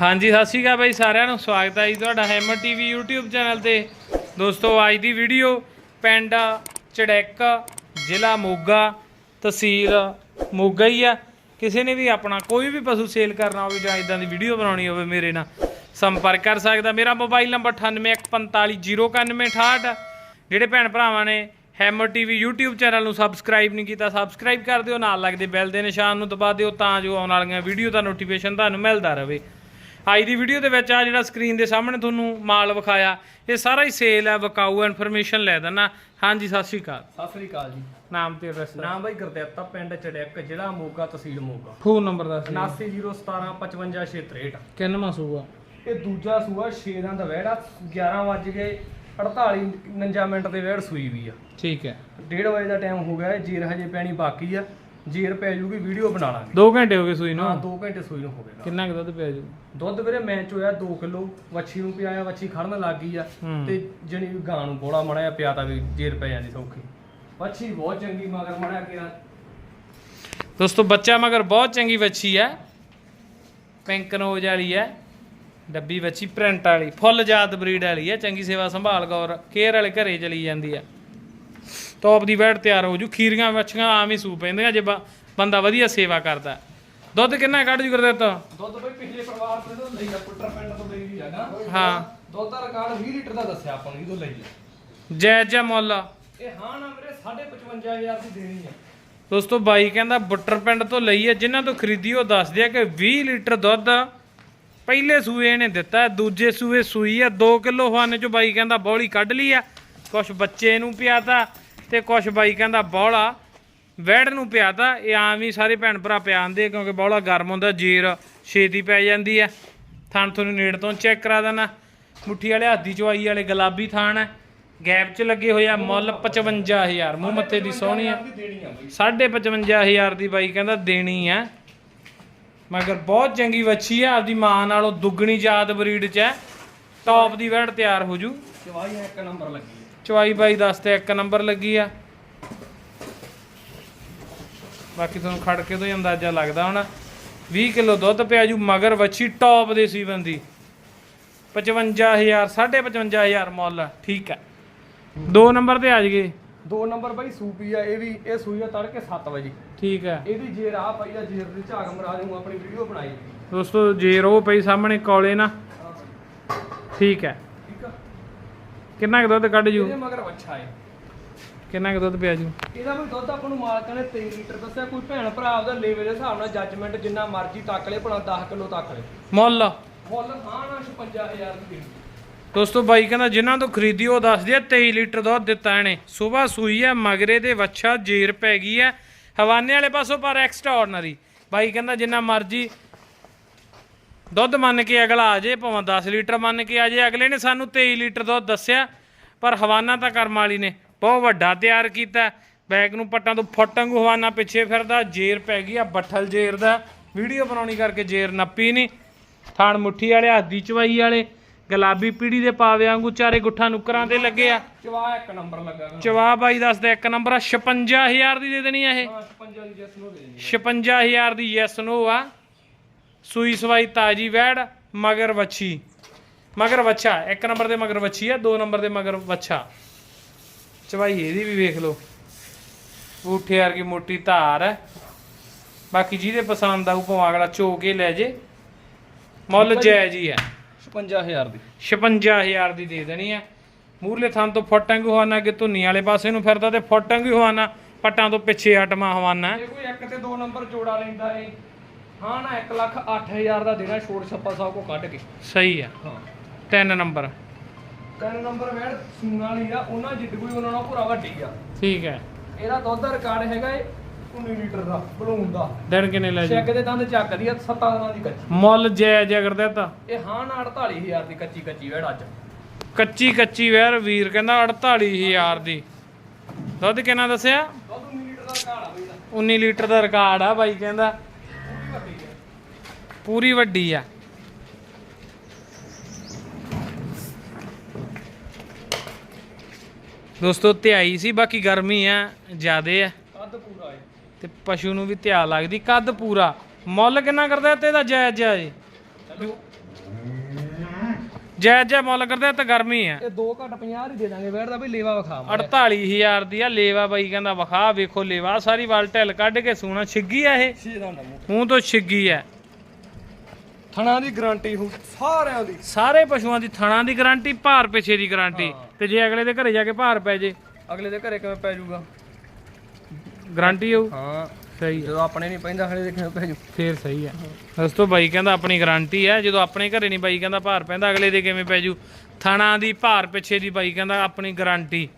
ਹਾਂਜੀ, ਸਤਿ ਸ਼੍ਰੀ ਅਕਾਲ ਬਾਈ ਸਾਰਿਆਂ ਨੂੰ। ਸਵਾਗਤ ਹੈ ਜੀ ਤੁਹਾਡਾ ਹੈਮਰ ਟੀਵੀ YouTube ਚੈਨਲ ਤੇ। ਦੋਸਤੋ, ਅੱਜ ਦੀ ਵੀਡੀਓ ਪਿੰਡ ਚੜੈਕ, ਜ਼ਿਲ੍ਹਾ ਮੋਗਾ, ਤਹਿਸੀਲ ਮੋਗਾ ਹੀ ਆ। ਕਿਸੇ ਨੇ ਵੀ ਆਪਣਾ ਕੋਈ ਵੀ ਪਸ਼ੂ ਸੇਲ ਕਰਨਾ ਹੋਵੇ ਜਾਂ ਇਦਾਂ ਦੀ ਵੀਡੀਓ ਬਣਾਉਣੀ ਹੋਵੇ ਮੇਰੇ ਨਾਲ, ਸੰਪਰਕ ਕਰ ਸਕਦਾ। ਮੇਰਾ ਮੋਬਾਈਲ ਨੰਬਰ 9814509168 ਜਿਹੜੇ ਭੈਣ ਭਰਾਵਾਂ ਨੇ ਹੈਮਰ ਟੀਵੀ YouTube ਚੈਨਲ ਨੂੰ ਸਬਸਕ੍ਰਾਈਬ ਨਹੀਂ ਕੀਤਾ ਸਬਸਕ੍ਰਾਈਬ ਕਰ ਦਿਓ। ਨਾਲ ਲੱਗਦੇ ਬੈਲ ਦੇ ਨਿਸ਼ਾਨ ਨੂੰ ਦਬਾ ਦਿਓ ਤਾਂ ਜੋ ਆਉਣ ਵਾਲੀਆਂ ਵੀਡੀਓ ਦਾ ਨੋਟੀਫਿਕੇਸ਼ਨ ਤੁਹਾਨੂੰ ਮਿਲਦਾ ਰਹੇ। ਅੱਜ ਦੀ ਵੀਡੀਓ ਦੇ ਵਿੱਚ ਆ ਜਿਹੜਾ ਸਕਰੀਨ ਦੇ ਸਾਹਮਣੇ ਤੁਹਾਨੂੰ ਮਾਲ ਵਿਖਾਇਆ। ਇਹ ਸਾਰਾ ਹੀ ਸੇਲ ਹੈ ਵਿਕਾਊ ਇਨਫੋਰਮੇਸ਼ਨ ਲੈ ਦੇਣਾ ਹਾਂਜੀ ਸਤਿ ਸ਼੍ਰੀ ਅਕਾਲ। ਸਤਿ ਸ੍ਰੀ ਅਕਾਲ ਜੀ। ਨਾਮ ਤੇ ਐਡਰੈਸ ਨਾਮ ਬਾਈ ਗੁਰਦਿੱਤਾ ਪਿੰਡ ਚੜਿਆਕ ਜ਼ਿਲ੍ਹਾ ਮੋਗਾ ਤਹਿਸੀਲ ਮੋਗਾ। ਫੋਨ ਨੰਬਰ ਦੱਸ ਦਿਓ। 7901755663 ਕਿੰਨਵਾਂ ਸੂਆ? ਇਹ ਦੂਜਾ ਸੂਆ 6 ਦਾ ਦਵੈੜਾ 11 ਵੱਜ ਗਏ 48 49 ਮਿੰਟ ਦੇ ਵੇੜ ਸੂਈ ਵੀ ਆ। ਠੀਕ ਹੈ। 1:30 ਵਜੇ ਦਾ ਟਾਈਮ ਹੋ ਗਿਆ ਜੀਰ ਹਜੇ ਪੈਣੀ ਬਾਕੀ ਆ। ਜੀਰ ਪੈ ਜੂਗੀ ਵੀਡੀਓ ਬਣਾ ਲਾਂਗੇ। 2 ਘੰਟੇ ਹੋ ਗਏ ਸੂਈ ਨੂੰ? ਹਾਂ 2 ਘੰਟੇ ਸੂਈ ਨੂੰ ਹੋਵੇਗਾ ਕਿੰਨਾ ਕੁ ਦੁੱਧ ਪਿਆ ਜੂ? ਦੁੱਧ ਵੀਰੇ ਮੈਚ ਹੋਇਆ 2 ਕਿਲੋ ਵੱਛੀ ਨੂੰ ਪਿਆਇਆ ਵੱਛੀ ਖੜਨ ਲੱਗ ਗਈ ਆ। ਹੂੰ। ਤੇ ਜਣੀ ਗਾਂ ਨੂੰ ਬੋਲਾ ਮੜਿਆ ਪਿਆ ਤਾਂ ਵੀ ਜੀਰ ਪੈ ਜਾਂਦੀ ਸੌਖੀ। ਵੱਛੀ ਬਹੁਤ ਚੰਗੀ ਮਗਰ ਮੜਿਆ ਕੇ ਦੋਸਤੋ ਬੱਚਾ ਮਗਰ ਬਹੁਤ ਚੰਗੀ ਬੱਚੀ ਹੈ ਪਿੰਕ ਨੋਜ ਵਾਲੀ ਹੈ ਡੱਬੀ ਬੱਚੀ ਪ੍ਰਿੰਟ ਵਾਲੀ। ਫੁੱਲ ਜਾਤ ਬਰੀਡ ਵਾਲੀ ਹੈ ਚੰਗੀ ਸੇਵਾ ਸੰਭਾਲ ਗੌਰ ਕੇਅਰ ਵਾਲੇ ਘਰੇ ਚਲੀ ਜਾਂਦੀ ਹੈ ਟੌਪ ਦੀ ਵੈਟ ਤਿਆਰ ਹੋ ਜੂ ਖੀਰੀਆਂ ਵੱਛੀਆਂ ਆਮ ਹੀ ਸੂ ਪੈਂਦੀਆਂ ਜੇ ਬੰਦਾ ਵਧੀਆ ਸੇਵਾ ਕਰਦਾ। ਦੁੱਧ ਕਿੰਨਾ ਕੱਢ ਜੂ ਕਰ ਦਿੱਤਾ ਦੁੱਧ ਬਈ ਪਿਛਲੇ ਪਰਿਵਾਰ ਤੋਂ ਤੋਂ ਲਈ ਪੁੱਟਰ ਪਿੰਡ ਤੋਂ ਲਈ ਵੀ ਹੈਗਾ ਹਾਂ। ਦੁੱਧ ਦਾ ਰਿਕਾਰਡ 20 ਲੀਟਰ ਦਾ ਦੱਸਿਆ ਆਪਾਂ ਨੂੰ ਇਹਦੋਂ ਲਈ ਜੈ ਜੈ ਮੁੱਲ? ਇਹ ਹਾਂ ਨਾ ਵੀਰੇ 55000 ਦੀ ਦੇਣੀ ਆ। ਦੋਸਤੋ ਬਾਈ ਕਹਿੰਦਾ ਬੁੱਟਰ ਪਿੰਡ ਤੋਂ ਲਈ ਹੈ ਜਿਨ੍ਹਾਂ ਤੋਂ ਖਰੀਦੀ ਉਹ ਦੱਸਦੇ ਆ ਕਿ 20 ਲੀਟਰ ਦੁੱਧ ਪਹਿਲੇ ਸੂਏ ਇਹਨੇ ਦਿੱਤਾ ਹੈ, ਦੂਜੇ ਸੂਏ ਸੂਈ ਆ 2 ਕਿਲੋ ਹਵਾਨੇ ਚੋਂ ਬਾਈ ਕਹਿੰਦਾ ਬੌਲੀ ਕੱਢ ਲਈ ਆ। ਕੁਛ ਬੱਚੇ ਨੂੰ ਪਿਆਤਾ ਤੇ ਕੁਛ ਬਾਈ ਕਹਿੰਦਾ ਬੌਲਾ। ਵੈੜ ਨੂੰ ਪਿਆਤਾ ਇਹ ਆਮ ਹੀ ਸਾਰੇ ਭੈਣ ਭਰਾ ਪਿਆਉਂਦੇ ਕਿਉਂਕਿ ਬੌਲਾ ਗਰਮ ਹੁੰਦਾ, ਜੀਰ, ਛੇਤੀ ਪੈ ਜਾਂਦੀ ਆ। ਥਣ ਤੁਹਾਨੂੰ ਨੇੜ ਤੋਂ ਚੈੱਕ ਕਰਾ ਦੇਣਾ। ਮੁੱਠੀ ਵਾਲੇ ਹੱਥ ਚਵਾਈ ਵਾਲੇ ਗੁਲਾਬੀ ਥਾਣ ਹੈ। ਗੈਪ 'ਚ ਲੱਗੇ ਹੋਏ ਆ ਮੁੱਲ 55000 ਮੂੰਹ ਮੱਥੇ ਦੀ ਸੋਹਣੀ ਹੈ ਦੀ ਦੇਣੀ ਆ 55000 ਦੀ ਬਾਈ ਕਹਿੰਦਾ ਦੇਣੀ ਹੈ ਮਗਰ ਬਹੁਤ ਚੰਗੀ ਵੱਛੀ ਹੈ ਆਪਦੀ ਮਾਂ ਨਾਲੋਂ ਦੁੱਗਣੀ ਜਾਤ ਬਰੀਡ ਚ ਹੈ। ਟੌਪ ਦੀ ਵੈੜ ਤਿਆਰ ਹੋ ਜੂ। ਚਵਾਈ ਇੱਕ ਨੰਬਰ ਲੱਗੀ ਚਵਾਈ ਬਾਈ ਦੱਸ ਤੇ ਇੱਕ ਨੰਬਰ ਲੱਗੀ ਆ। ਬਾਕੀ ਤੁਹਾਨੂੰ ਖੜ ਕੇ ਤੋਂ ਹੀ ਅੰਦਾਜ਼ਾ ਲੱਗਦਾ ਹੋਣਾ। 20 ਕਿਲੋ ਦੁੱਧ ਪਿਆ ਜੂ ਮਗਰ ਵੱਛੀ ਟੌਪ ਦੇ ਸੀਵਨ ਦੀ। 55000 55000 ਮੁੱਲ ਆ, ਠੀਕ ਹੈ ਦੋ ਨੰਬਰ ਤੇ ਆ ਜਗੇ ਦੋ ਨੰਬਰ ਬਈ ਸੂਪੀ ਆ ਇਹ ਵੀ ਇਹ ਸੂਈ ਆ ਤੜਕੇ 7 ਵਜੇ। ਠੀਕ ਹੈ ਇਹਦੀ ਜੇਰ ਆ ਪਈ ਆ ਜੇਰ ਦੀ ਝਾਗ ਮਰਾ ਦੇਉ ਆਪਣੀ ਵੀਡੀਓ ਬਣਾਈ। ਦੋਸਤੋ ਜੇ ਰੋ ਪਈ ਸਾਹਮਣੇ ਕੋਲੇ ਨਾ ਠੀਕ ਹੈ ਆ। ਕਿੰਨਾ ਕੁ ਦੁੱਧ ਕੱਢ ਜੂ? ਇਹਦੇ ਮਗਰ ਵੱਛਾ ਏ। ਕਿੰਨਾ ਕੁ ਦੁੱਧ ਪਿਆ ਜੂ? ਇਹਦਾ ਵੀ ਦੁੱਧ ਆਪਾਂ ਨੂੰ ਮਾਲਕਾਂ ਨੇ 23 ਲੀਟਰ ਦੱਸਿਆ ਕੋਈ ਭੈਣ ਭਰਾ ਉਹਦਾ ਲੈਵਲ ਦੇ ਹਿਸਾਬ ਨਾਲ ਜੱਜਮੈਂਟ ਜਿੰਨਾ ਮਰਜ਼ੀ ਤੱਕ ਲੈ ਭਲਾ 10 ਕਿਲੋ ਤੱਕ ਲੈ। ਮੁੱਲ? ਮੁੱਲ ਹਾਂ ਨਾ 56000 ਦੀ ਦੋਸਤੋ ਬਾਈ ਕਹਿੰਦਾ ਜਿਨ੍ਹਾਂ ਤੋਂ ਖਰੀਦੀ ਉਹ ਦੱਸਦੇ ਆ 23 ਲੀਟਰ ਦੁੱਧ ਦਿੱਤਾ ਇਹਨੇ। ਸਵੇਰ ਸੂਈ ਹੈ ਮਗਰੇ ਦੇ ਵੱਛਾ ਜੇਰ ਪੈ ਗਈ ਹੈ ਹਵਾਨੇ ਵਾਲੇ ਪਾਸੋਂ ਪਰ ਐਕਸਟਰਾ ਆਰਡਨਰੀ ਬਾਈ ਕਹਿੰਦਾ ਜਿੰਨਾ ਮਰਜ਼ੀ ਦੁੱਧ ਮੰਨ ਕੇ ਅਗਲਾ ਆ ਜੇ ਭਾਵੇਂ 10 ਲੀਟਰ ਮੰਨ ਕੇ ਆ ਜੇ ਅਗਲੇ ਨੇ ਸਾਨੂੰ 23 ਲੀਟਰ ਦੁੱਧ ਦੱਸਿਆ ਪਰ ਹਵਾਨਾ ਤਾਂ ਕਰਮ ਵਾਲੀ ਨੇ। ਬਹੁਤ ਵੱਡਾ ਤਿਆਰ ਕੀਤਾ। ਬੈਗ ਨੂੰ ਪੱਟਾਂ ਤੋਂ ਫੁੱਟਾਂਗੂ ਹਵਾਨਾ ਪਿੱਛੇ ਫਿਰਦਾ ਜੇਰ ਪੈ ਗਈ ਆ ਬੱਠਲ ਜੇਰ ਦਾ। ਵੀਡੀਓ ਬਣਾਉਣੀ ਕਰਕੇ ਜੇਰ ਨੱਪੀ ਨਹੀਂ ਥਾਣ ਮੁੱਠੀ ਵਾਲੇ ਹੱਥ ਦੀ ਚਵਾਈ ਵਾਲੇ ਗੁਲਾਬੀ ਪੀੜੀ ਦੇ ਪਾਵੇ ਵਾਂਗੂ ਚਾਰੇ ਗੁੱਠਾਂ ਨੁਕਰਾਂ ਤੇ ਲੱਗੇ ਆ। ਚਵਾ ਇੱਕ ਨੰਬਰ ਲੱਗਾ। ਚਵਾ ਬਾਈ ਦੱਸਦਾ ਇੱਕ ਨੰਬਰ ਆ 56000 ਦੀ ਦੇ ਦੇਣੀ ਆ ਇਹ। ਹਾਂ 55 ਦੀ ਜਸ ਨੂੰ ਦੇ ਦੇਣੀ 56000 ਦੀ ਯੈਸ ਨੋ ਆ। ਸੂਈ ਸਵਾਈ ਤਾਜੀ ਵੈੜ ਮਗਰ ਵੱਛੀ। ਮਗਰ ਵੱਛਾ ਇੱਕ ਨੰਬਰ ਦੇ ਮਗਰ ਵੱਛੀ ਆ ਦੋ ਨੰਬਰ ਦੇ ਮਗਰ ਵੱਛਾ। ਚਵਾਈ ਇਹਦੀ ਵੀ ਵੇਖ ਲਓ। ਊਠੇ ਵਰਗੀ ਮੋਟੀ ਧਾਰ ਹੈ। ਬਾਕੀ ਜਿਹਦੇ ਪਸੰਦ ਆਊ ਭਾਵੇਂ ਅਗਲਾ ਚੋ ਕੇ ਲੈ ਜੇ। ਮੁੱਲ ਜਾਇਜ਼ ਹੀ ਹੈ। 56000 ਦੀ। 56000 ਦੀ ਦੇ ਦੇਣੀ ਹੈ। ਮੂਰਲੇ ਥਾਂ ਤੋਂ ਫਟਾਂਗ ਹਵਾਨਾ ਕਿ ਧੁੰਨੀ ਵਾਲੇ ਪਾਸੇ ਨੂੰ ਫਿਰਦਾ ਤੇ ਫਟਾਂਗ ਹਵਾਨਾ। ਪੱਟਾਂ ਤੋਂ ਪਿੱਛੇ ਹਟਮਾ ਹਵਾਨਾ। ਕੋਈ ਇੱਕ ਤੇ ਦੋ ਨੰਬਰ ਜੋੜਾ ਲੈਂਦਾ ਏ। ਹਾਂ ਨਾ 1 ਲੱਖ 8000 ਦਾ ਦੇਣਾ ਛੋੜ ਛੱਪਾ ਸਾਹਿਬ ਕੋ ਕੱਢ ਕੇ। ਸਹੀ ਆ। ਹਾਂ। ਤਿੰਨ ਨੰਬਰ। ਤਿੰਨ ਨੰਬਰ ਵੈੜ ਸੂਣਾ ਵਾਲੀ ਆ ਉਹਨਾਂ ਜਿੱਦ ਕੋਈ ਉਹਨਾਂ ਨਾਲ ਪੂਰਾ ਵੱਡੀ ਆ। ਠੀਕ ਹੈ। ਇਹਦਾ ਦੁੱਧ ਦਾ ਰਿਕਾਰਡ ਹੈਗਾ ਏ 19 ਲੀਟਰ ਦਾ ਬਲੂਨ ਦਾ। ਦਿਨ ਕਿੰਨੇ ਲੈ ਜੀ ਚੈੱਕ ਦੇ ਦੰਦ ਚੱਕਦੀ ਆ 7 ਦਿਨਾਂ ਦੀ ਕੱਚੀ। ਮੁੱਲ ਜੈ ਜੈ ਕਰਦਾ ਤਾਂ ਇਹ ਹਾਂ ਨਾ 48000 ਦੀ ਕੱਚੀ ਕੱਚੀ ਵੈੜ ਅੱਜ। ਕੱਚੀ ਕੱਚੀ ਵੈਰ ਵੀਰ ਕਹਿੰਦਾ 48000 ਦੀ। ਦੁੱਧ ਕਿੰਨਾ ਦੱਸਿਆ? ਦੁੱਧ 19 ਲੀਟਰ ਦਾ ਰਿਕਾਰਡ ਆ ਬਈ ਦਾ 19 ਲੀਟਰ ਦਾ ਰਿਕਾਰਡ ਆ ਬਾਈ ਕਹਿੰਦਾ। ਪੂਰੀ ਵੱਡੀ ਆ। ਦੋਸਤੋ ਧਿਆਈ ਸੀ ਬਾਕੀ ਗਰਮੀ ਆ ਜ਼ਿਆਦੇ ਆ। ਕੱਦ ਪੂਰਾ ਏ। ਤੇ ਪਸ਼ੂ ਨੂੰ ਵੀ ਧਿਆ ਲੱਗਦੀ ਕੱਦ ਪੂਰਾ। ਮੁੱਲ ਕਿੰਨਾ ਕਰਦਾ ਤੇ ਇਹਦਾ ਜਾਇਜ਼ ਜਾਇਜ਼ ਜਾਇਜ਼ ਜਿਹਾ ਮੁੱਲ ਕਰਦੇ ਤਾਂ ਗਰਮੀ ਆ। ਇਹ 2 ਘੱਟ 50 ਹੀ ਦੇ ਦਾਂਗੇ ਦਾ ਵੀ ਲੇਵਾ ਵਿਖਾ 48000 ਦੀ ਆ ਲੇਵਾ ਬਾਈ ਕਹਿੰਦਾ ਵਖਾ ਵੇਖੋ ਲੇਵਾ। ਸਾਰੀ ਵਾਲ ਢਿੱਲ ਕੱਢ ਕੇ ਸੂਣਾ ਛਿੱਗੀ ਆ ਇਹ? ਮੂੰਹ ਤੋਂ ਛਿੱਗੀ ਆ। ਥਣਾ ਦੀ ਗਾਰੰਟੀ ਹੋ ਸਾਰਿਆਂ ਦੀ। ਸਾਰੇ ਪਸ਼ੂਆਂ ਦੀ ਥਣਾ ਦੀ ਗਾਰੰਟੀ ਭਾਰ ਪਿੱਛੇ ਦੀ ਗਾਰੰਟੀ। ਤੇ ਜੇ ਅਗਲੇ ਦੇ ਘਰੇ ਜਾ ਕੇ ਭਾਰ ਪੈ ਜੇ ਅਗਲੇ ਦੇ ਘਰੇ ਕਿਵੇਂ ਪੈ ਜਾਊਗਾ ਗਾਰੰਟੀ ਹੋਊ। ਹਾਂ। ਸਹੀ ਜਦੋਂ ਆਪਣੇ ਨਹੀਂ ਪੈਂਦਾ ਹਲੇ ਦੇ ਕਿਵੇਂ ਪੈ ਜੂ? ਫੇਰ ਸਹੀ ਆ। ਦੋਸਤੋ ਬਾਈ ਕਹਿੰਦਾ ਆਪਣੀ ਗਾਰੰਟੀ ਆ ਜਦੋਂ ਆਪਣੇ ਘਰੇ ਨਹੀਂ ਬਾਈ ਕਹਿੰਦਾ ਭਾਰ ਪੈਂਦਾ ਅਗਲੇ ਦੇ ਕਿਵੇਂ ਪੈ ਜੂ? ਥਣਾ ਦੀ ਭਾਰ ਪਿੱਛੇ ਦੀ ਬਾਈ ਕਹਿੰਦਾ ਆਪਣੀ ਗਾਰੰਟੀ।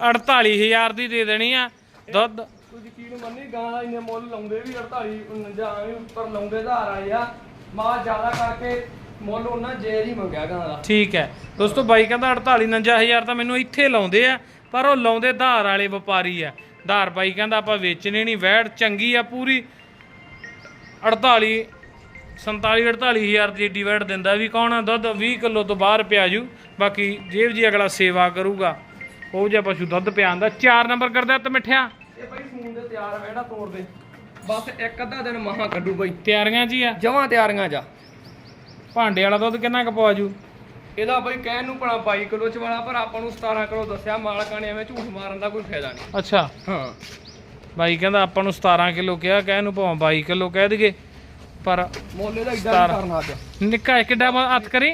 48000 ਦੀ ਦੇ ਦੇਣੀ ਆ। ਦੁੱਧ। ਕੋਈ ਯਕੀਨ ਮੰਨੀ ਗਾਂ ਦਾ ਇੰਨੇ ਮੁੱਲ ਲਾਉਂਦੇ ਵੀ 48 49 ਐਵੇਂ ਉੱਪਰ ਲਾਉਂਦੇ ਧਾਰ ਆਏ ਆ। ਮਾਂ ਜ਼ਿਆਦਾ ਕਰਕੇ ਮੁੱਲ ਉਹਨਾਂ ਜੇਰ ਹੀ ਮੰਗਿਆ ਗਾਂ ਦਾ। ਠੀਕ ਹੈ। ਦੋਸਤੋ ਬਾਈ ਕਹਿੰਦਾ 48 49000 ਤਾਂ ਮੈਨੂੰ ਇੱਥੇ ਲਾਉਂਦੇ ਆ ਪਰ ਉਹ ਲਾਉਂਦੇ ਧਾਰ ਵਾਲੇ ਵਪਾਰੀ ਆ। ਧਾਰ ਬਾਈ ਕਹਿੰਦਾ ਆਪਾਂ ਵੇਚਣੀ ਨਹੀਂ ਵੈੜ ਚੰਗੀ ਆ ਪੂਰੀ। 48 47 48000 ਦੀ ਡਿਵਾਈਡ ਦਿੰਦਾ ਵੀ ਕੌਣ ਆ? ਦੁੱਧ 20 ਕਿਲੋ ਤੋਂ ਬਾਹਰ ਪਿਆ ਜੂ। ਬਾਕੀ ਜੇਬ ਜੀ ਅਗਲਾ ਸੇਵਾ ਕਰੂਗਾ। ਉਹ ਜਿਹਾ ਪਸ਼ੂ ਦੁੱਧ ਪਿਆਉਂਦਾ 4 ਨੰਬਰ ਕਰਦਾ ਤੇ ਮਿੱਠਿਆ। ਇਹ ਬਈ ਸੂਨ ਦੇ ਤਿਆਰ ਵੇੜਾ ਤੋੜ ਦੇ। ਬਸ ਇੱਕ ਅੱਧਾ ਦਿਨ ਮਹਾ ਕੱਢੂ ਬਈ। ਤਿਆਰੀਆਂ ਜੀ ਆ? ਜਮਾਂ ਤਿਆਰੀਆਂ ਜਾ। ਭਾਂਡੇ ਵਾਲਾ ਦੁੱਧ ਕਿੰਨਾ ਕੁ ਪਵਾ ਜੂ ਇਹਦਾ ਬਈ ਕਹਿਣ ਨੂੰ ਪਣਾ 22 ਕਿਲੋ ਚ ਵਾਲਾ ਪਰ ਆਪਾਂ ਨੂੰ 17 ਕਿਲੋ ਦੱਸਿਆ ਮਾਲਕਾਂ ਨੇ ਐਵੇਂ ਝੂਠ ਮਾਰਨ ਦਾ ਕੋਈ ਫਾਇਦਾ ਨਹੀਂ। ਅੱਛਾ। ਹਾਂ। ਬਾਈ ਕਹਿੰਦਾ ਆਪਾਂ ਨੂੰ 17 ਕਿਲੋ ਕਿਹਾ ਕਹਿ ਨੂੰ ਭਾਵੇਂ 22 ਕਿਲੋ ਕਹਿ ਦਈਏ ਪਰ ਮੁੱਲ ਇਹਦਾ ਇਦਾਂ ਕਰਨਾ ਅੱਜ ਨਿੱਕਾ ਕਿੱਡਾ ਹੱਥ ਕਰੀ।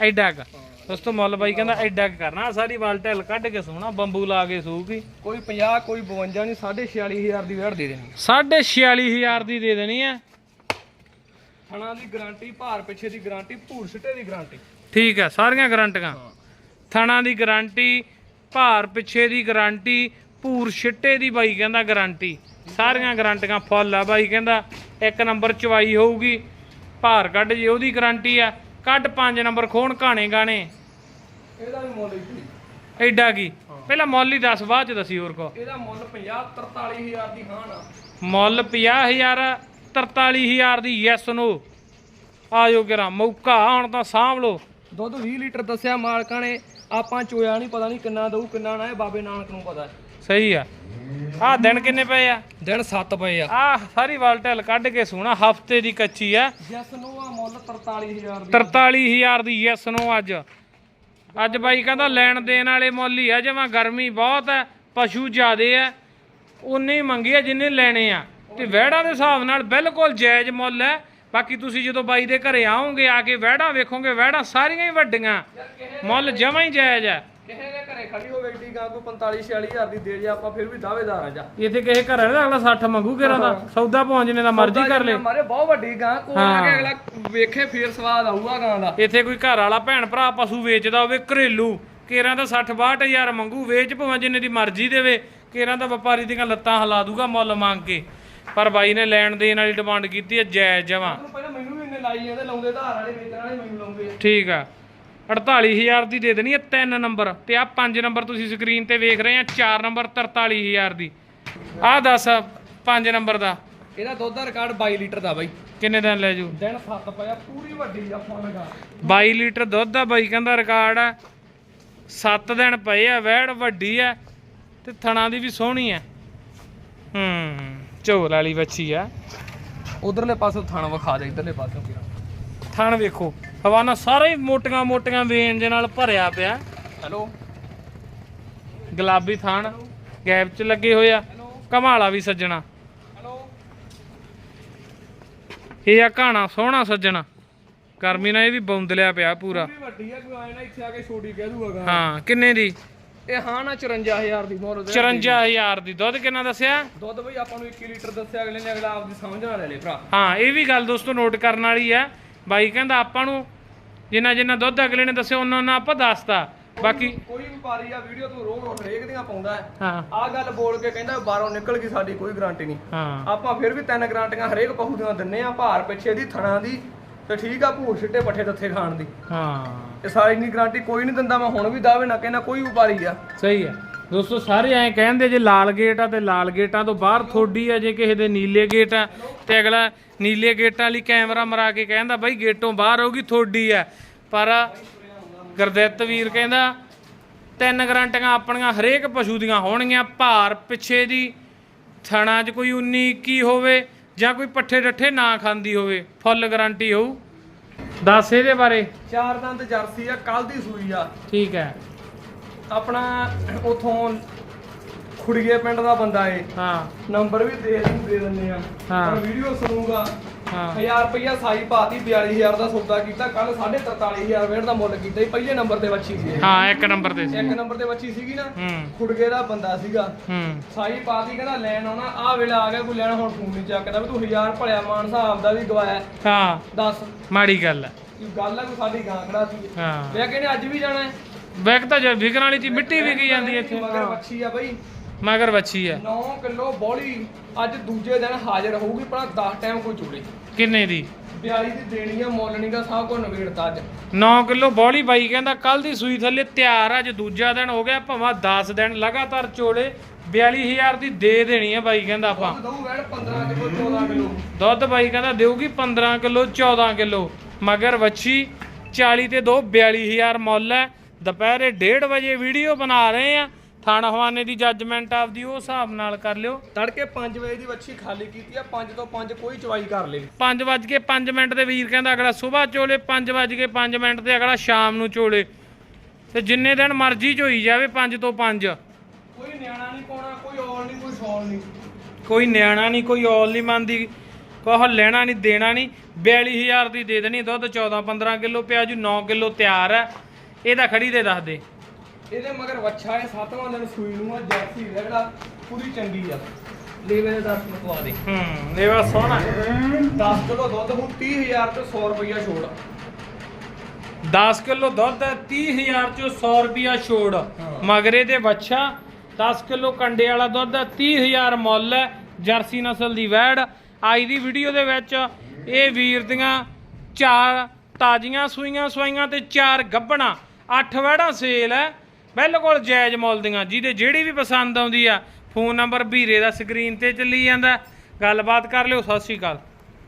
ਐਡਾ ਕ। ਦੋਸਤੋ ਮੁੱਲ ਬਾਈ ਕਹਿੰਦਾ ਐਡਾ ਕੁ ਕਰਨਾ। ਸਾਰੀ ਵਾਲ ਢਿੱਲ ਕੱਢ ਕੇ ਸੋਣਾ ਬੰਬੂ ਲਾ ਕੇ ਸੂਗੀ ਕੋਈ 50 ਕੋਈ 52 ਨਹੀਂ 46500 ਦੀ ਵੇੜ ਦੇ ਦੇਣੀ। ਸਾਢੇ 46000 ਦੀ ਦੇ ਦੇਣੀ ਹੈ ਥਣਾ ਦੀ ਗਾਰੰਟੀ ਭਾਰ ਪਿੱਛੇ ਦੀ ਗਾਰੰਟੀ ਭੂਰ ਸਿੱਟੇ ਦੀ ਗਾਰੰਟੀ। ਠੀਕ ਹੈ ਸਾਰੀਆਂ ਗਾਰੰਟੀਆਂ। ਥਣਾ ਦੀ ਗਾਰੰਟੀ ਭਾਰ ਪਿੱਛੇ ਦੀ ਗਾਰੰਟੀ ਭੂਰ ਛਿੱਟੇ ਦੀ ਬਾਈ ਕਹਿੰਦਾ ਗਾਰੰਟੀ। ਸਾਰੀਆਂ ਗਾਰੰਟੀਆਂ ਫੁੱਲ ਆ ਬਾਈ ਕਹਿੰਦਾ। ਇੱਕ ਨੰਬਰ ਚਵਾਈ ਹੋਊਗੀ। ਭਾਰ ਕੱਢ ਜੇ ਉਹਦੀ ਗਾਰੰਟੀ ਆ। ਕੱਢ ਪੰਜ ਨੰਬਰ ਖੋਣ ਘਾਣੇ ਗਾਣੇ। ਇਹਦਾ ਵੀ ਮੁੱਲ ਹੀ। ਐਡਾ ਕੀ? ਪਹਿਲਾਂ ਮੁੱਲ ਹੀ ਦੱਸ ਬਾਅਦ ਚ ਦੱਸੀ ਹੋਰ ਕੋ। ਇਹਦਾ ਮੁੱਲ 50 43000 ਦੀ ਹਾਂ ਨਾ ਮੁੱਲ 50000 43000 ਦੀ ਯੈਸ ਨੋ ਆਜੋ ਮੌਕਾ ਹੁਣ ਤਾਂ ਸਾਂਭ ਲਓ। ਦੁੱਧ 20 ਲੀਟਰ ਦੱਸਿਆ ਮਾਲਕਾਂ ਨੇ ਆਪਾਂ ਚੋਇਆ ਨਹੀਂ ਪਤਾ ਨਹੀਂ ਕਿੰਨਾ ਦਊ ਕਿੰਨਾ ਨਾ ਇਹ ਬਾਬੇ ਨਾਨਕ ਨੂੰ ਪਤਾ। ਸਹੀ ਆ। ਆਹ ਦਿਨ ਕਿੰਨੇ ਪਏ ਆ? ਦਿਨ 7 ਪਏ ਆ। ਆਹ ਸਾਰੀ ਵਾਲ ਢਿੱਲ ਕੱਢ ਕੇ ਸੋਣਾ ਹਫ਼ਤੇ ਦੀ ਕੱਚੀ ਆ। ਜੈਸ ਨੂੰ ਆ 43000 ਦੀ। 43000 ਦੀ ਯੈਸ ਨੂੰ ਅੱਜ। ਅੱਜ ਬਾਈ ਕਹਿੰਦਾ ਲੈਣ ਦੇਣ ਵਾਲੇ ਮੁੱਲ ਹੀ ਆ, ਜਿਵੇਂ ਗਰਮੀ ਬਹੁਤ ਹੈ, ਪਸ਼ੂ ਜ਼ਿਆਦੇ ਹੈ ਉਨੇ ਹੀ ਮੰਗੀ ਆ ਜਿੰਨੇ ਲੈਣੇ ਆ। ਤੇ ਵਹਿੜਾਂ ਦੇ ਹਿਸਾਬ ਨਾਲ ਬਿਲਕੁਲ ਜਾਇਜ਼ ਮੁੱਲ ਹੈ। ਬਾਕੀ ਤੁਸੀਂ ਜਦੋਂ ਬਾਈ ਦੇ ਘਰੇ ਆਓਗੇ, ਆ ਕੇ ਵਹਿੜਾਂ ਵੇਖੋਗੇ, ਵਹਿੜਾਂ ਸਾਰੀਆਂ ਹੀ ਵੱਡੀਆਂ। ਮੁੱਲ ਜਮਾਂ ਹੀ ਜਾਇਜ਼ ਹੈ। ਕਿਸੇ ਦੇ ਘਰੇ ਖੜੀ ਹੋਵੇ ਏਡੀ ਗਾਂ ਕੋਈ 45 46000 ਦੀ ਦੇ ਜੇ ਆਪਾਂ ਫਿਰ ਵੀ ਦਾਅਵੇਦਾਰ ਆ ਜਾ। ਇੱਥੇ ਕਿਸੇ ਘਰ ਵਾਲੇ ਦਾ ਅਗਲਾ 60 ਮੰਗੂ ਕਿਰਾਂ ਦਾ? ਸੌਦਾ ਪਹੁੰਚਣੇ ਦਾ ਮਰਜ਼ੀ ਕਰ ਲੇ। ਮਾਰੇ ਬਹੁਤ ਵੱਡੀ ਗਾਂ ਕੋਲ ਆ ਕੇ ਅਗਲਾ ਵੇਖੇ ਫੇਰ ਸਵਾਦ ਆਊਗਾ ਗਾਂ ਦਾ। ਇੱਥੇ ਕੋਈ ਘਰ ਵਾਲਾ ਭੈਣ ਭਰਾ ਪਸ਼ੂ ਵੇਚਦਾ ਹੋਵੇ ਘਰੇਲੂ ਕੇਰਾਂ ਦਾ 60 62000 ਮੰਗੂ ਵੇਚ ਭਾਵੇਂ ਜਿੰਨੇ ਦੀ ਮਰਜ਼ੀ ਦੇਵੇ ਕੇਰਾਂ ਦਾ ਵਪਾਰੀ ਦੀਆਂ ਲੱਤਾਂ ਹਿਲਾ ਦੂਗਾ ਮੁੱਲ ਮੰਗ ਕੇ। ਪਰ ਬਾਈ ਨੇ ਲੈਣ ਦੇਣ ਵਾਲੀ ਡਿਮਾਂਡ ਕੀਤੀ ਹੈ ਜਾਇਜ਼ ਜਮਾਂ ਤੁਹਾਨੂੰ ਪਹਿਲਾਂ ਮੈਨੂੰ ਵੀ ਇੰਨੇ ਲਾਈ ਜਾਂਦੇ ਲਾਉਂਦੇ ਧਾਰ ਵਾਲੇ ਵੇਚਣ ਵਾਲੇ ਮੈਨੂੰ ਲਾਉਂਦੇ। ਆ ਠੀਕ ਆ। 48000 ਦੀ ਦੇ ਦੇਣੀ ਹੈ 3 ਨੰਬਰ ਤੇ ਆ 5 ਨੰਬਰ ਤੁਸੀਂ ਸਕਰੀਨ ਤੇ ਵੇਖ ਰਹੇ ਆ 4 ਨੰਬਰ 43000 ਦੀ। ਆਹ ਦੱਸ 5 ਨੰਬਰ ਦਾ। ਇਹਦਾ ਦੁੱਧ ਦਾ ਰਿਕਾਰਡ 22 ਲੀਟਰ ਦਾ ਬਾਈ। ਕਿੰਨੇ ਦਿਨ ਲੈ ਜੂ? ਦਿਨ 7 ਪਿਆ ਪੂਰੀ ਵੱਡੀ ਆ ਫੁੱਲ ਗਾਂ 22 ਲੀਟਰ ਦੁੱਧ ਦਾ ਬਾਈ ਕਹਿੰਦਾ ਰਿਕਾਰਡ ਆ। 7 ਦਿਨ ਪਏ ਆ ਵੈੜ ਵੱਡੀ ਆ ਤੇ ਥਣਾ ਦੀ ਵੀ ਸੋਹਣੀ ਆ। ਹੂੰ ਝੋਲ ਵਾਲੀ ਬੱਚੀ ਆ। ਉਧਰਲੇ ਪਾਸੋਂ ਥਣ ਵਿਖਾ ਦੇ ਇਧਰਲੇ ਪਾਸੋਂ ਥਣ ਵੇਖੋ। ਹਵਾਨਾ ਸਾਰਾ ਮੋਟੀਆਂ ਮੋਟੀਆਂ ਵੇਨ ਦੇ ਨਾਲ ਭਰਿਆ ਪਿਆ। ਹੈਲੋ। ਗੁਲਾਬੀ ਥਣ ਗੈਪ 'ਚ ਲੱਗੇ ਹੋਏ ਆ। ਕਮਾਲਾ ਵੀ ਸੱਜਣਾ। ਹੈਲੋ। ਇਹ ਆ ਘਾਣਾ ਸੋਹਣਾ ਸੱਜਣਾ। ਗਰਮੀ ਨਾਲ ਇਹ ਵੀ ਬੌਂਦਲਿਆ ਪਿਆ ਪੂਰਾ। ਪੂਰੀ ਵੱਡੀ ਆ ਕੋਈ ਆਏ ਨਾ ਇੱਥੇ ਆ ਕੇ ਛੋਟੀ ਕਹਿ ਦੂਗਾ ਗਾਂ। ਹਾਂ ਕਿੰਨੇ ਦੀ? ਇਹ ਹਾਂ ਨਾ 54000 ਦੀ ਮੋਰ 54000 ਦੀ। ਦੁੱਧ ਕਿੰਨਾ ਦੱਸਿਆ? ਦੁੱਧ ਬਈ ਆਪਾਂ ਨੂੰ 21 ਲੀਟਰ ਦੱਸਿਆ ਅਗਲੇ ਨੇ ਅਗਲਾ ਆਪਦੀ ਸਮਝ ਨਾਲ ਲੈ ਲੇ ਭਰਾ। ਹਾਂ ਇਹ ਵੀ ਗੱਲ ਦੋਸਤੋ ਨੋਟ ਕਰਨ ਵਾਲੀ ਆ। ਬਾਈ ਕਹਿੰਦਾ ਆਪਾਂ ਨੂੰ ਜਿੰਨਾ ਜਿੰਨਾ ਦੁੱਧ ਅਗਲੇ ਨੇ ਦੱਸਿਆ ਉਹਨਾਂ ਉਹਨਾਂ ਆਪਾਂ ਦੱਸਤਾ। ਬਾਕੀ ਕੋਈ ਵਪਾਰੀ ਆ ਵੀਡੀਓ ਤੋਂ ਰੋਜ਼ ਹਰੇਕ ਦੀਆਂ ਪਾਉਂਦਾ ਹੈ। ਹਾਂ। ਆ ਗੱਲ ਬੋਲ ਕੇ ਕਹਿੰਦਾ ਬਾਹਰੋਂ ਨਿਕਲ ਗਈ ਸਾਡੀ ਕੋਈ ਗਾਰੰਟੀ ਨਹੀਂ। ਹਾਂ। ਆਪਾਂ ਫਿਰ ਵੀ ਤਿੰਨ ਗਾਰੰਟੀਆਂ ਹਰੇਕ ਪਹੂ ਦੀਆਂ ਦਿੰਨੇ ਆ ਭਾਰ ਪਿੱਛੇ ਦੀ ਥਣਾ ਦੀ ਤੇ ਠੀਕ ਆ ਭੂਰ ਛਿੱਟੇ ਪੱਠੇ ਦੱਥੇ ਖਾਣ ਦੀ। ਹਾਂ। ਇਹ ਸਾਰੀ ਇੰਨੀ ਗਾਰੰਟੀ ਕੋਈ ਨਹੀਂ ਦਿੰਦਾ ਮੈਂ ਹੁਣ ਵੀ ਦਾਅਵੇ ਨਾ ਕਹਿੰਦਾ ਕੋਈ ਵਪਾਰੀ ਆ। ਸਹੀ ਹੈ ਦੋਸਤੋ ਸਾਰੇ ਐਂ ਕਹਿੰਦੇ ਜੇ ਲਾਲ ਗੇਟ ਆ ਤੇ ਲਾਲ ਗੇਟਾਂ ਤੋਂ ਬਾਹਰ ਥੋੜੀ ਆ ਜੇ ਕਿਸੇ ਦੇ ਨੀਲੇ ਗੇਟ ਆ। ਤੇ ਅਗਲਾ ਨੀਲੇ ਗੇਟਾਂ ਵਾਲੀ ਕੈਮਰਾ ਮਰਾ ਕੇ ਕਹਿੰਦਾ ਬਾਈ ਗੇਟੋਂ ਬਾਹਰ ਹੋਊਗੀ ਥੋੜੀ ਆ। ਪਰ ਗੁਰਦਿੱਤ ਵੀਰ ਕਹਿੰਦਾ ਤਿੰਨ ਗਰੰਟੀਆਂ ਆਪਣੀਆਂ ਹਰੇਕ ਪਸ਼ੂ ਦੀਆਂ ਹੋਣਗੀਆਂ। ਭਾਰ ਪਿੱਛੇ ਦੀ ਥਣਾ 'ਚ ਕੋਈ 19 21 ਹੋਵੇ ਜਾਂ ਕੋਈ ਪੱਠੇ ਡੱਠੇ ਨਾ ਖਾਂਦੀ ਹੋਵੇ ਫੁੱਲ ਗਾਰੰਟੀ ਹੋਊ। ਦੱਸ ਇਹਦੇ ਬਾਰੇ। ਚਾਰ ਦੰਦ ਜਰਸੀ ਆ ਕੱਲ ਦੀ ਸੂਈ ਆ। ਠੀਕ ਹੈ। ਆਪਣਾ ਉਥੋਂ ਖੁੜੀਏ ਪਿੰਡ ਦਾ ਬੰਦਾ ਏ। ਹਾਂ। ਨੰਬਰ ਵੀ ਦੇ ਦੇ ਦਿੰਦੇ ਆ। ਹਾਂ। ਹੁਣ ਵੀਡੀਓ ਸੁਣੂਗਾ। ਹਾਂ। 1000 ਰੁਪਇਆ ਸਾਈ ਪਾਤੀ 42000 ਦਾ ਸੌਦਾ ਕੀਤਾ। ਕੱਲ 43000 ਵੇੜ ਦਾ ਮੁੱਲ ਕੀਤਾ ਸੀ ਪਹਿਲੇ ਨੰਬਰ ਤੇ ਬੱਚੀ ਸੀ ਇਹ। ਹਾਂ ਇੱਕ ਨੰਬਰ ਤੇ ਸੀ। ਇੱਕ ਨੰਬਰ ਤੇ ਬੱਚੀ ਸੀਗੀ ਨਾ। ਹੂੰ। ਖੁੜਗੇ ਦਾ ਬੰਦਾ ਸੀਗਾ। ਹੂੰ। ਸਾਈ ਪਾਤੀ ਕਹਿੰਦਾ ਲੈਣ ਆਉਣਾ। ਆ ਵੇਲਾ ਆ ਗਿਆ ਕੋਈ ਲੈਣ ਹੁਣ ਫੋਨ ਨਹੀਂ ਚੱਕਦਾ। ਵੀ ਤੂੰ 1000 ਭਲਿਆ ਮਾਨ ਹਿਸਾਬ ਦਾ ਵੀ ਗਵਾਇਆ। ਹਾਂ। ਦੱਸ। ਮਾੜੀ ਗੱਲ ਹੈ ਕੀ ਗੱਲ ਆ ਕੋਈ ਸਾਡੀ ਗਾਂ ਖੜਾ ਸੀ। ਹਾਂ। ਮੈਂ ਕਹਿੰਦੇ ਅੱਜ ਵੀ ਜਾਣਾ ਹੈ। ਵੈਕ ਤਾਂ ਜੇ ਵਿਕਣ ਵਾਲੀ ਤੀ ਮਿੱਟੀ ਵਿਕੀ ਜਾਂਦੀ ਹੈ ਇੱਥੇ। ਮਗਰ ਬੱਚੀ ਆ ਬਈ। ਮਗਰ ਬੱਚੀ ਹੈ 9 ਕਿਲੋ ਬੋਲੀ। ਅੱਜ ਦੂਜੇ ਦਿਨ ਹਾਜ਼ਰ ਹੋਊਗੀ ਪਰ 10 ਟਾਈਮ ਕੋਈ ਚੂੜੇ ਕਿੰਨੇ ਦੀ? 42 ਦੀ ਦੇਣੀ ਆ ਮੁੱਲ ਦਾ ਸਭ ਕੋ ਨਵੇੜਤਾ ਅੱਜ। 9 ਕਿਲੋ ਬੋਲੀ ਬਾਈ ਕਹਿੰਦਾ ਕੱਲ ਦੀ ਸੂਈ ਥੱਲੇ ਤਿਆਰ ਆ, ਅੱਜ ਦੂਜਾ ਦਿਨ ਹੋ ਗਿਆ ਭਾਵੇਂ 10 ਦਿਨ ਲਗਾਤਾਰ ਚੋਲੇ 42000 ਦੀ ਦੇ ਦੇਣੀ ਹੈ ਬਾਈ ਕਹਿੰਦਾ ਆਪਾਂ। ਦੁੱਧ ਦਊ ਵੈਣ 15 ਕਿਲੋ 14 ਕਿਲੋ। ਦੁੱਧ ਬਾਈ ਕਹਿੰਦਾ ਦੇਊਗੀ 15 ਕਿਲੋ 14 ਕਿਲੋ। ਮਗਰ ਵੱਛੀ 40 ਤੇ 2 42000 ਮੁੱਲ ਹੈ। ਦੁਪਹਿਰੇ 1:30 ਵਜੇ ਵੀਡੀਓ ਬਣਾ ਰਹੇ ਆ। ਥਾਣਾ ਹਵਾਨੇ ਦੀ ਜੱਜਮੈਂਟ ਆਪਦੀ ਉਹ ਹਿਸਾਬ ਨਾਲ ਕਰ ਲਿਓ। ਤੜਕੇ 5 ਵਜੇ ਦੀ ਵੱਛੀ ਖਾਲੀ ਕੀਤੀ ਆ 5 ਤੋਂ 5 ਕੋਈ ਚਵਾਈ ਕਰ ਲੇ 5 ਵੱਜ ਕੇ 5 ਮਿੰਟ ਤੇ ਵੀਰ ਕਹਿੰਦਾ ਅਗਲਾ ਸਵੇਰ ਚੋਲੇ 5 ਵੱਜ ਕੇ 5 ਮਿੰਟ ਤੇ ਅਗਲਾ ਸ਼ਾਮ ਨੂੰ ਚੋਲੇ। ਤੇ ਜਿੰਨੇ ਦਿਨ ਮਰਜ਼ੀ ਚੋਈ ਜਾਵੇ 5 ਤੋਂ 5 ਕੋਈ ਨਿਆਣਾ ਨਹੀਂ ਪਾਉਣਾ ਕੋਈ ਔਲ ਨਹੀਂ ਕੋਈ ਸ਼ੌਲ ਨਹੀਂ। ਕੋਈ ਨਿਆਣਾ ਨਹੀਂ ਕੋਈ ਔਲ ਨਹੀਂ ਮੰਨਦੀ ਕੋਹ ਲੈਣਾ ਨਹੀਂ ਦੇਣਾ ਨਹੀਂ। 42000 ਦੀ ਦੇ ਦੇਣੀ ਦੁੱਧ 14 15 ਕਿਲੋ ਪਿਆ ਜੂ 9 ਕਿਲੋ ਤਿਆਰ ਹੈ ਇਹਦਾ ਖੜੀ ਦੇ ਦੱਸ ਦੇ। ਇਹਦੇ ਮਗਰ ਵੱਛਾ ਹੈ ਸੱਤਵਾਂ ਦਿਨ ਸੂਈ ਨੂੰ ਆ ਜਰਸੀ ਜਿਹੜਾ ਪੂਰੀ ਚੰਗੀ ਆ। ਲੇਵੇ ਦੇ 10 ਮਕਵਾ ਦੇ। ਹੂੰ ਲੇਵਾ ਸੋਹਣਾ। 10 ਕਿਲੋ ਦੁੱਧ ਹੁਣ 30000 ਤੇ 100 ਰੁਪਇਆ ਛੋੜ। 10 ਕਿਲੋ ਦੁੱਧ 30000 ਚੋਂ 100 ਰੁਪਿਆ ਛੋੜ। ਮਗਰੇ ਦੇ ਬੱਚਾ 10 ਕਿਲੋ ਕੰਡੇ ਵਾਲਾ ਦੁੱਧ 30000 ਮੁੱਲ ਹੈ ਜਰਸੀ ਨਸਲ ਦੀ ਵੈੜ। ਅੱਜ ਦੀ ਵੀਡੀਓ ਦੇ ਵਿੱਚ ਇਹ ਵੀਰ ਦੀਆਂ ਚਾਰ ਤਾਜ਼ੀਆਂ ਸੂਈਆਂ ਸਵਾਈਆਂ ਤੇ ਚਾਰ ਗੱਭਣਾ ਅੱਠ ਵੜਾ ਸੇਲ ਹੈ। ਬਿਲਕੁਲ ਜਾਇਜ਼ ਮੁੱਲ ਦੀਆਂ, ਜਿਹਦੇ ਜਿਹੜੀ ਵੀ ਪਸੰਦ ਆਉਂਦੀ ਆ, ਫੋਨ ਨੰਬਰ ਵੀਰੇ ਦਾ ਸਕਰੀਨ ਤੇ ਚੱਲੀ ਜਾਂਦਾ। ਗੱਲਬਾਤ ਕਰ ਲਿਓ, ਸਤਿ ਸ਼੍ਰੀ ਅਕਾਲ।